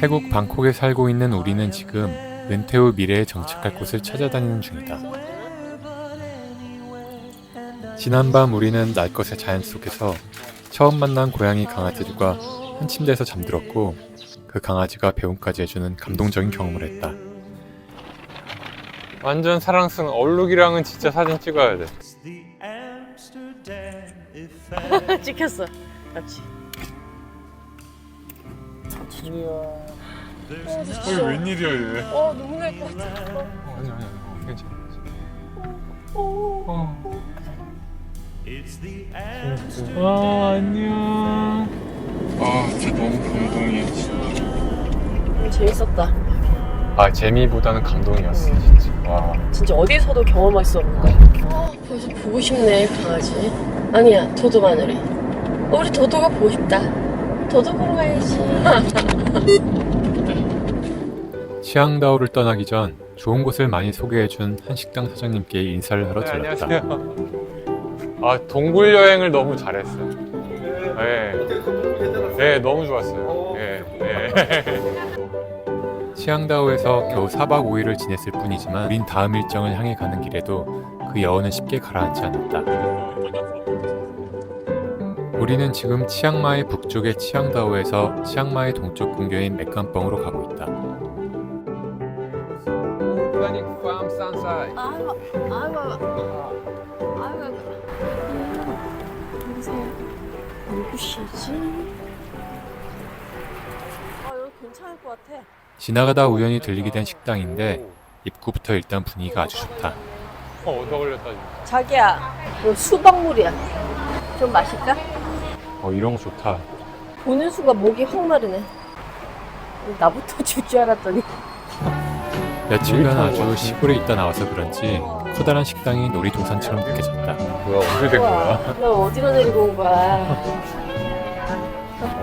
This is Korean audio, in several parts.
태국 방콕에 살고 있는 우리는 지금 은퇴 후 미래에 정착할 곳을 찾아다니는 중이다. 지난밤 우리는 날 것의 자연 속에서 처음 만난 고양이 강아지들과 한 침대에서 잠들었고 그 강아지가 배움까지 해주는 감동적인 경험을 했다. 완전 사랑스러운 얼룩이랑은 진짜 사진 찍어야 돼. 찍혔어. 같이. 이게 웬일이야 얘? 어 눈물 날것 같아. 어, 아니 아니 아니 괜찮아. 어. 어. 아 안녕. 아 진짜 너무 감동이야 진짜. 음, 재밌었다. 아 재미보다는 감동이었어 진짜. 와. 진짜 어디서도 경험할 수 없는 거야. 어, 벌써 보고 싶네 강아지. 아니야 도도 마늘이. 어, 우리 도도가 보고 싶다. 도도 보러 가야지. 치앙다오를 떠나기 전 좋은 곳을 많이 소개해준 한 식당 사장님께 인사를 하러 들렀다. 아 동굴 여행을 너무 잘했어요. 네, 네 너무 좋았어요. 네, 네. 치앙다오에서 겨우 4박 5일을 지냈을 뿐이지만 우린 다음 일정을 향해 가는 길에도 그 여운은 쉽게 가라앉지 않았다. 우리는 지금 치앙마이 북쪽의 치앙다오에서 치앙마이 동쪽 근교인 맥감뻥으로 가고 있다. Organic Farm Sunshine. 아이고 아이고 아이고. 누구세요? 누구시지? 아 여기 괜찮을 것 같아. 지나가다 우연히 들리게 된 식당인데 입구부터 일단 분위기가 아주 좋다. 어, 얻어 걸렸다. 자기야, 이거 수박물이야. 좀 마실까? 어, 이런 거 좋다. 보는 수가 목이 확 마르네. 나부터 줄 줄 알았더니. 며칠간 아주 시골에 있다 나와서 그런지 커다란 식당이 놀이동산처럼 느껴졌다. 뭐야, 어떻게 된 우와, 나 어디로 내리고 온 거야?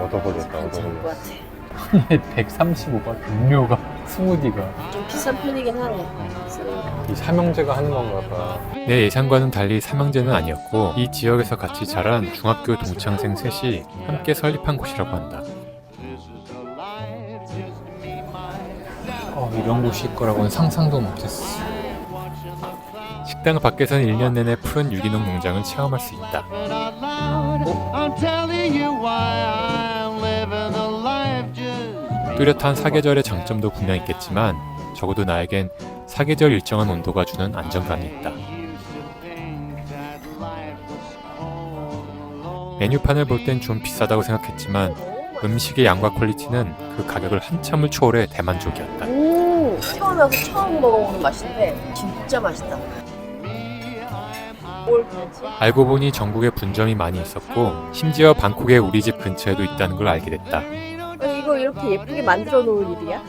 얻어 걸렸다, 괜찮을 것 같아. 135바 음료가 스무디가 좀 비싼 편이긴 하네. 이 삼형제가 하는 건가 봐. 내 예상과는 달리 삼형제는 아니었고 이 지역에서 같이 자란 중학교 동창생 셋이 함께 설립한 곳이라고 한다. 어, 이런 있 거라고는 상상도 못했어. 식당 밖에서는 1년 내내 푸른 유기농 농장을 체험할 수 있다. I'm telling you why 뚜렷한 사계절의 장점도 분명 있겠지만 적어도 나에겐 사계절 일정한 온도가 주는 안정감이 있다. 메뉴판을 볼 땐 좀 비싸다고 생각했지만 음식의 양과 퀄리티는 그 가격을 한참을 초월해 대만족이었다. 음, 태어나서 처음 먹어보는 맛인데 진짜 맛있다. 알고 보니 전국에 분점이 많이 있었고 심지어 방콕의 우리 집 근처에도 있다는 걸 알게 됐다. 이렇게 예쁘게 만들어 놓을 일이야?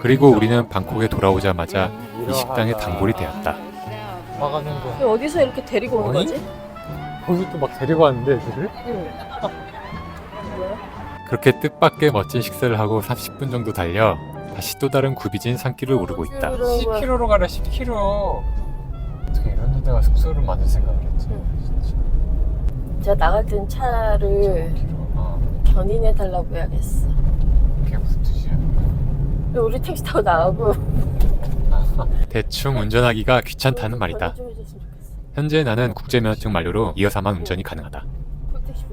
그리고 우리는 방콕에 돌아오자마자 이 식당의 단골이 되었다. 막아는 거. 어디서 이렇게 데리고 온? 거지? 거기 또 막 데리고 왔는데 애들을? 응. 그렇게 뜻밖의 멋진 식사를 하고 30분 정도 달려 다시 또 다른 굽이진 산길을 오르고 있다. 그런 거야. 10km로 가라 10km. 어떻게 이런 데다가 숙소를 만들 생각을 했지? 진짜. 제가 나갈 땐 차를 10km. 어, 견인해 달라고 해야겠어. 우리 택시 타고 나가고 대충 운전하기가 귀찮다는 말이다. 좀 해줬으면 좋겠어. 현재 나는 국제면허증 만료로 이어서만 운전이 가능하다.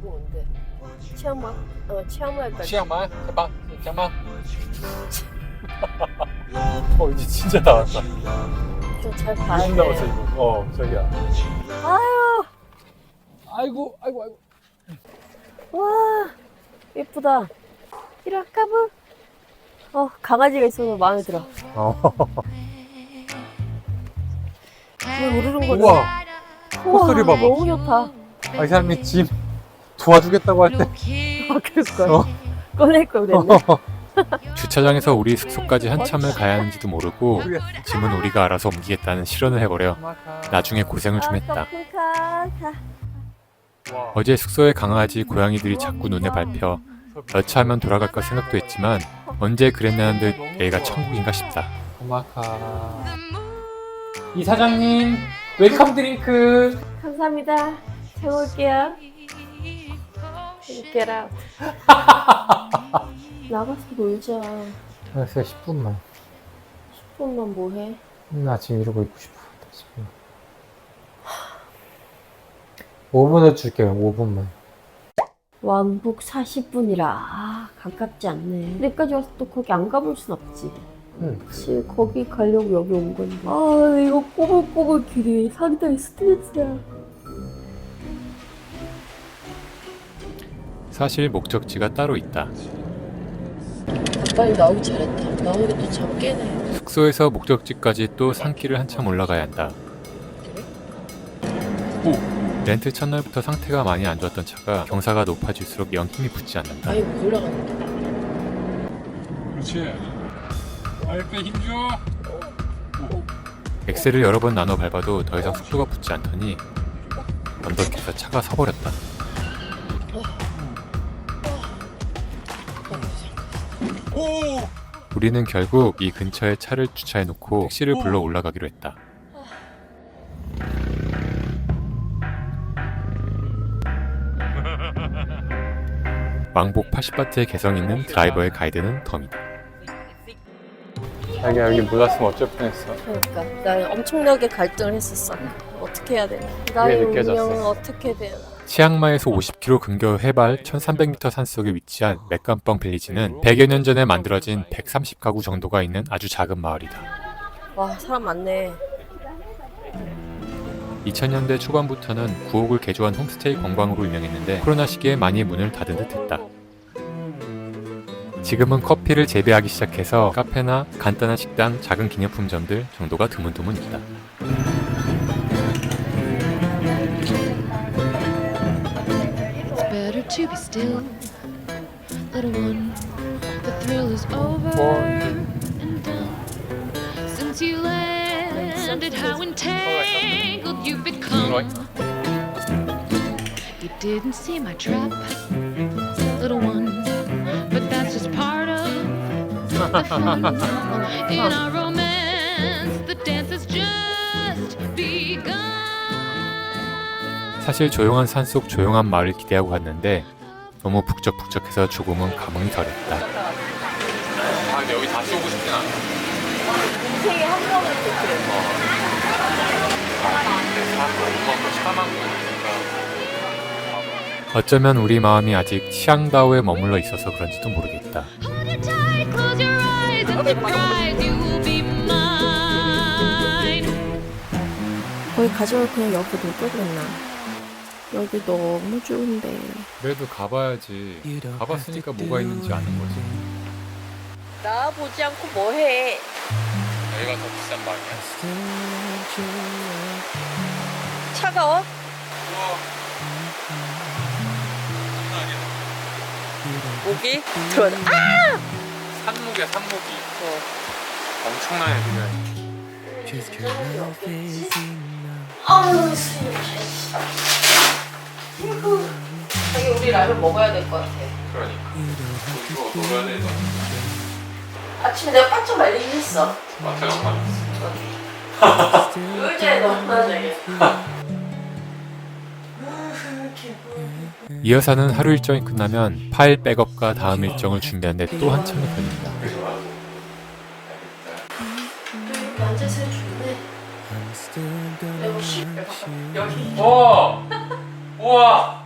온대. 치아마, 어 치아마까지. 치앙마이 해봐. 치앙마. 어 이제 진짜 나왔다. 좀잘 봐야 돼. 이거. 어 저기야. 아유, 아이고 아이고 아이고. 와, 예쁘다. 이라카브. 어, 강아지가 있어서 마음에 들어. 어. 왜 우르릉거려? 우와. 콧소리 봐봐. 너무 좋다. 아, 이 사람이 짐 도와주겠다고 할 때. 아, 그럴걸. 어. 꺼낼 걸 그랬네. 주차장에서 우리 숙소까지 한참을 가야 하는지도 모르고 짐은 우리가 알아서 옮기겠다는 실언을 해버려 나중에 고생을 좀 했다. 어제 숙소에 강아지, 고양이들이 자꾸 눈에 밟혀 여차하면 돌아갈까 생각도 했지만 언제 그랬냐는 듯 여기가 천국인가 싶다. 고마카. 이 사장님 웰컴 드링크. 감사합니다. 잘 먹을게요. Get out. 나가서 놀자. 알았어 10분만 10분만 뭐해? 나 지금 이러고 있고 싶어 10분 5분을 줄게요 5분만 왕복 40분이라 아 가깝지 않네. 내까지 와서 또 거기 안 가볼 순 없지. 응. 그치 거기 가려고 여기 온 건데. 아 이거 꼬불꼬불 길이 상당히 스트레스야. 사실 목적지가 따로 있다 빨리 나오기 잘했다. 나오는 게또잠 깨네. 숙소에서 목적지까지 또 산길을 한참 올라가야 한다 렌트 첫날부터 상태가 많이 안 좋았던 차가 경사가 높아질수록 영 힘이 붙지 않는다 아예 못 올라가는데. 그렇지. 발빼 힘줘. 엑셀을 여러 번 나눠 밟아도 더 이상 속도가 붙지 않더니 언덕에서 차가 서버렸다 오. 우리는 결국 이 근처에 차를 주차해 놓고 택시를 불러 올라가기로 했다. 왕복 80바트의 개성 있는 드라이버의 가이드는 덤이다. 자기야 여기 몰랐으면 어쩔 뻔했어. 그러니까 나 엄청나게 갈등을 했었어. 어떻게 해야 되나? 나의 느껴졌어. 운명은 어떻게 되나? 치앙마이에서 50km 근교 해발 1300m 산속에 위치한 맥감뻥 빌리지는 100여 년 전에 만들어진 130가구 정도가 있는 아주 작은 마을이다. 와 사람 많네. 2000년대 초반부터는 구옥을 개조한 홈스테이 관광으로 유명했는데 코로나 시기에 많이 문을 닫은 듯 했다. 지금은 커피를 재배하기 시작해서 카페나 간단한 식당, 작은 기념품점들 정도가 드문드문 있다. You've become. You didn't see my trap, little one, but that's just part of the fun. In our romance, the dance has just begun. 사실 조용한 산속 조용한 마을을 기대하고 갔는데 너무 북적북적해서 조금은 감흥이 덜했다. 아 근데 여기 다시 오고 싶진 않아. 인생에 한 번은 또 그래. 어쩌면 우리 마음이 아직 치앙다오에 머물러 있어서 그런지도 모르겠다. 거기 가져올 그냥 여기 놓을 걸 그랬나? 여기 너무 좋은데. 그래도 가봐야지. 가봤으니까 뭐가 있는지 아는 거지. 나 보지 않고 뭐해? 여기가 더 비싼 방이야. 차가워? 목이 들어. 아! 산목이야 산목이. 어. 엄청난 애들이야. 아우 수영. 자기 우리 라면 먹어야 될 것 같아. 그러니까. 이거 먹어야 돼. 아침에 내가 바짝 말리긴 했어. 마트가 엄마. 의자에 넣어놔 이 여사는 하루 일정이 끝나면 파일 백업과 다음 일정을 준비하는데 또. 여기 여기. 와! 우와!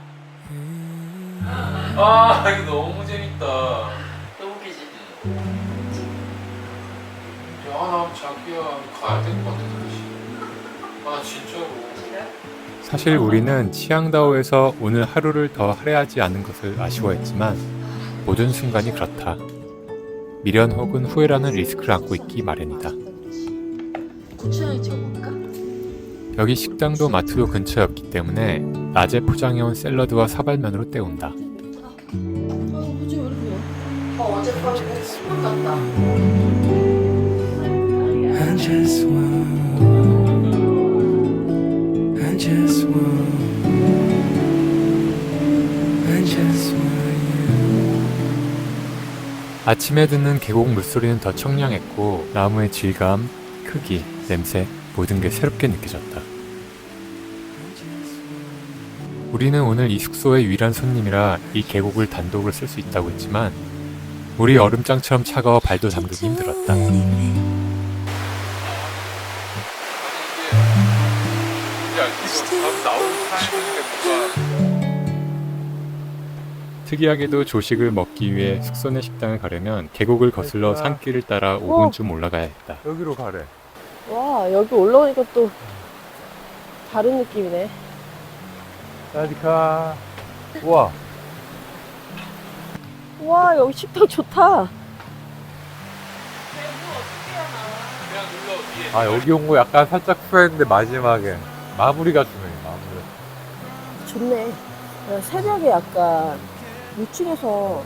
아, 이거 너무 재밌다. 너무 웃기지. 야, 나 자기야 가야 될 것 같아, 다시. 아, 진짜로. 사실 우리는 치앙다오에서 오늘 하루를 더 할애하지 않은 것을 아쉬워했지만 모든 순간이 그렇다. 미련 혹은 후회라는 리스크를 안고 있기 마련이다. 여기 식당도 마트도 근처에 없기 때문에 낮에 포장해온 샐러드와 사발면으로 때운다. 아, 고추 왜 아침에 듣는 계곡 물소리는 더 청량했고 나무의 질감, 크기, 냄새 모든 게 새롭게 느껴졌다. 우리는 오늘 이 숙소의 유일한 손님이라 이 계곡을 단독으로 쓸 수 있다고 했지만 물이 얼음장처럼 차가워 발도 담그기 힘들었다. 특이하게도 조식을 먹기 위해 숙소 내 식당을 가려면 계곡을 거슬러 산길을 따라 5분쯤 올라가야 했다. 여기로 가래. 와 여기 올라오니까 또 다른 느낌이네. 사디카. 우와. 와 여기 식당 좋다. 아 여기 온 거 약간 살짝 후회했는데 마지막에 마무리가 중요해. 마무리. 좋네. 야, 새벽에 약간 6층에서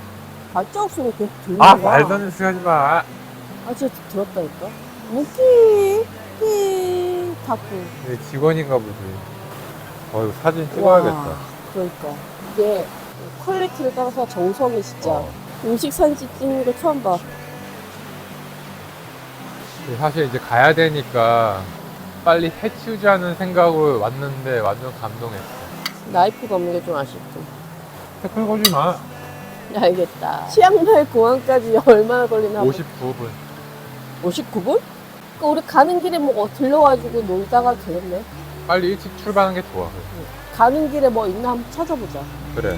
발자국 소리 계속 들리는 아 거야. 말도 안 되는 소리 하지 마. 아 진짜 들었다니까. 무기 히 닫고. 얘 직원인가 보지. 어 이거 사진 찍어야겠다. 와, 그러니까 이게 퀄리티를 따라서 정성이 진짜. 어. 음식 사진 찍는 거 처음 봐. 근데 사실 이제 가야 되니까 빨리 해치우자는 생각으로 왔는데 완전 감동했어. 나이프가 없는 게 좀 아쉽고. 태클 걸지 마. 알겠다. 치앙마이 공항까지 얼마나 걸리나? 59분. 59분? 그러니까 우리 가는 길에 뭐 들러가지고 놀다가 되겠네. 빨리 일찍 출발하는 게 좋아. 가는 길에 뭐 있나 한번 찾아보자. 그래.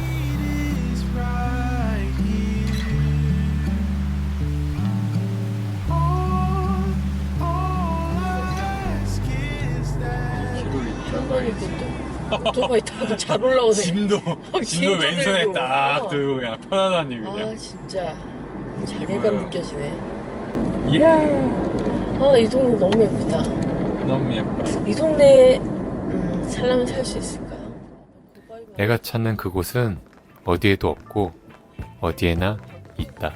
오토바이 타고 잘 올라오네. 짐도 어, 짐도 짐도 왼손에 들고. 딱 어. 들고 그냥 아 그냥 진짜 자괴감 이거요. 느껴지네. 예 아이 동네 너무 예쁘다. 너무 예뻐 이 동네에 음, 살려면 살 수 있을까? 내가 찾는 그곳은 어디에도 없고 어디에나 있다.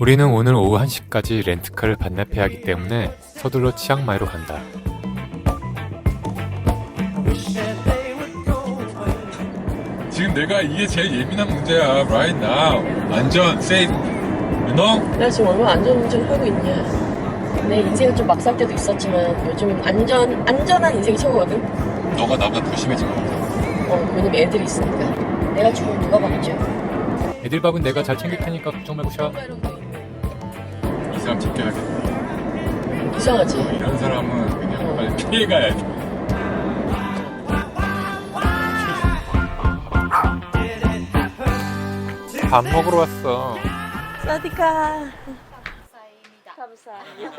우리는 오늘 오후 1시까지 렌트카를 반납해야 하기 때문에 서둘러 치앙마이로 간다. 내가 이게 제일 예민한 문제야 right now 안전 safe you know 내가 지금 얼마나 안전 운전 하고 있냐? 내 인생은 좀 막 살 때도 있었지만 요즘은 안전 안전한 인생이 최고거든. 너가 나보다 더 심해진 것 같아 어 왜냐면 애들이 있으니까. 내가 죽으면 누가 받죠? 애들 밥은 내가 잘 챙길 테니까 걱정 말고 쉬어. 이 사람 지켜야겠다 이상하지. 이런 사람은 그냥 빨리 피해가야 돼 밥 먹으러 왔어. 사디카. 감사합니다.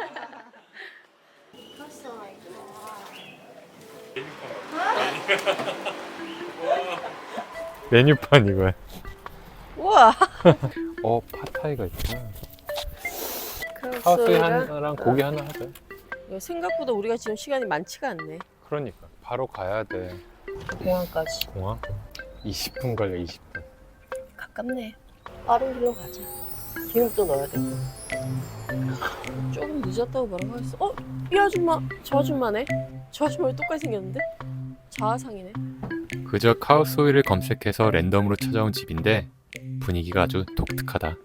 메뉴판 이거야. 우와. 어 파타이가 있구나. 카우스랑 하나랑 고기 하나 하자. 생각보다 우리가 지금 시간이 많지가 않네. 그러니까 바로 가야 돼. 공항까지 공항? 20분 걸려 20분. 가깝네. 빠른 길로 가자. 기름도 넣어야 되고. 조금 늦었다고 뭐라고 하겠어. 어? 이 아줌마, 저 아줌마네. 저 아줌마 똑같이 생겼는데? 자아상이네. 그저 카우소이를 검색해서 랜덤으로 찾아온 집인데 분위기가 아주 독특하다.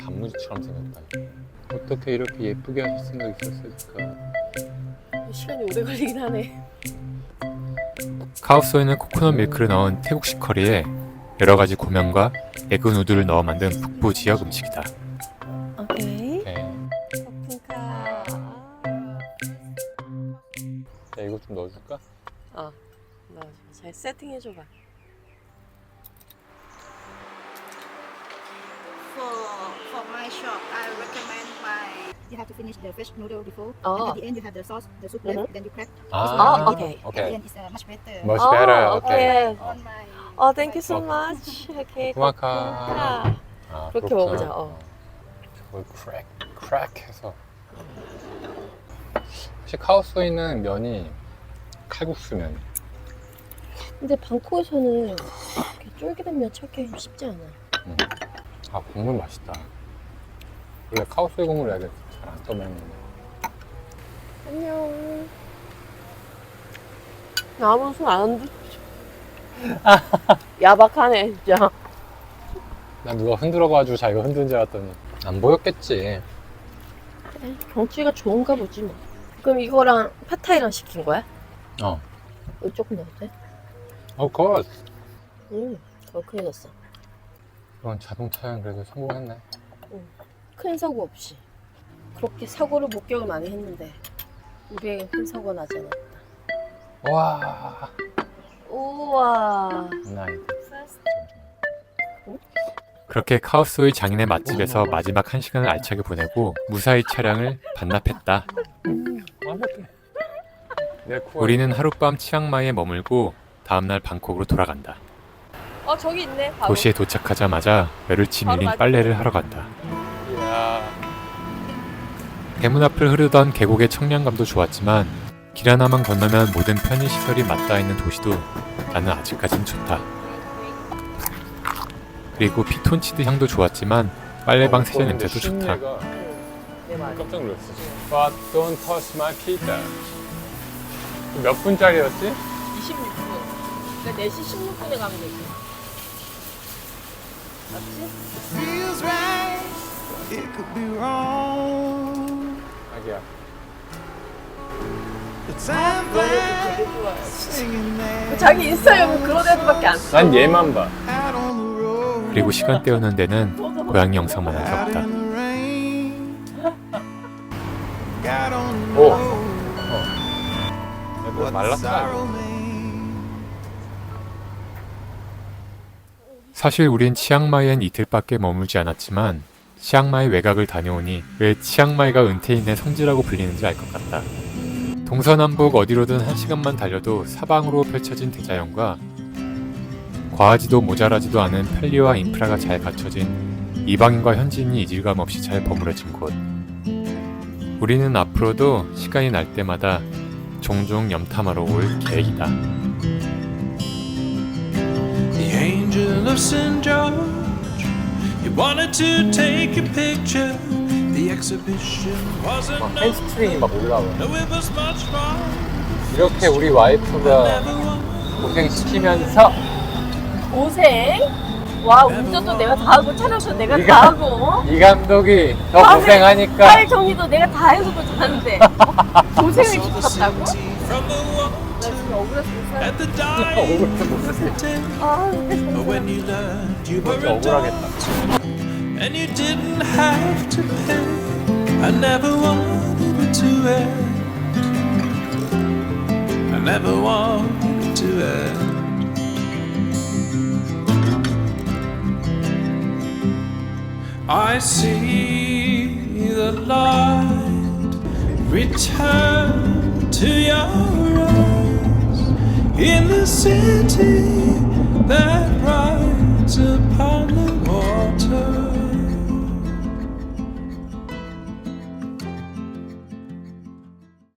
단무지처럼 생겼다. 어떻게 이렇게 예쁘게 하실 생각 있었을까? 시간이 오래 걸리긴 하네. 카우소이는 코코넛 밀크를 넣은 태국식 커리에 여러 가지 고명과 에그 누들을 넣어 만든 북부 지역 음식이다. 오케이. 오케이. 커튼카. 야 이거 좀 넣어줄까? 어. 나잘 세팅해 줘 봐. For for my shop, I recommend my. You have to finish the fish noodle before, Oh. and at the end you have the sauce, the soup left, Mhm. then you crack. 아, 오케이. At the end it's uh, much better. Much 어, better. 오케이. On my. 어, thank you so much. 오케이. 고마카. 커튼카. 아, 그렇게 그렇구나. 먹어보자, 어. 저걸 크랙 크랙해서. 혹시 카우소이는 면이 칼국수 면. 근데 방콕에서는 이렇게 쫄깃한 면 찾기 쉽지 않아. 아 국물 맛있다. 원래 카우소이 국물 잘 안 떠먹는데. 안녕. 나 아무 손안 한다. 야박하네, 진짜. 나 누가 흔들어가지고 자기가 흔든 줄 알았더니 안 보였겠지. 경치가 좋은가 보지 뭐. 그럼 이거랑 파타이랑 시킨 거야? 어. 이거 조금 넣어도 돼? Of course. 응. 더 큰일 났어. 이건 자동차는 그래도 성공했네. 큰 사고 없이. 그렇게 사고를 목격을 많이 했는데 우리에게 큰 사고 가 나지 않았다. 와. 우와. 나이. 그렇게 카오스의 장인의 맛집에서 마지막 한 시간을 알차게 보내고 무사히 차량을 반납했다. 우리는 하룻밤 치앙마이에 머물고 다음날 방콕으로 돌아간다. 어 저기 있네. 바로. 도시에 도착하자마자 열흘치 밀린 빨래를 하러 간다. 대문 앞을 흐르던 계곡의 청량감도 좋았지만 길 하나만 건너면 모든 편의시설이 맞닿아 있는 도시도 나는 아직까진 좋다. 그리고 피톤치드 향도 좋았지만 빨래방 세제 냄새도 좋다. 깜짝 놀랐어. But don't touch my pizza. 몇 분짜리였지? 26분. 그러니까 4시 16분에 가면 되지. 맞지? 자기야. 자기 인스타에 그런 애들밖에 안 써. 난 얘만 봐. 그리고 시간 때우는 데는 고양이 영상만 the 오. 말랐어. sorrow means. 사실 우린 치앙마이엔 이틀밖에 머물지 않았지만 치앙마이 외곽을 다녀오니 왜 치앙마이가 은퇴인의 성지라고 불리는지 알 것 같다. 동서남북 어디로든 한 시간만 달려도 사방으로 펼쳐진 대자연과 과하지도 모자라지도 않은 편리와 인프라가 잘 갖춰진 이방인과 현지인이 이질감 없이 잘 버무려진 곳. 우리는 앞으로도 시간이 날 때마다 종종 염탐하러 올 계획이다. Wanted to take a picture. The exhibition wasn't 막 no, 햄스트링이 막 올라와. no, it was much fun. 이렇게 우리 와이프가 Never won. 고생시키면서 고생? 와 운전도 내가 다 하고 촬영도 내가 네가- 다 하고 이 감독이 더 아, 고생하니까 파일 정리도 내가 다 해서도 잘하는데 고생을 시켰다고? From the wall At the dying but when you learned you were adult and you didn't have to pay. I never wanted it to end. I never wanted it to end. I see the light return to your eyes in the city that rides upon the water.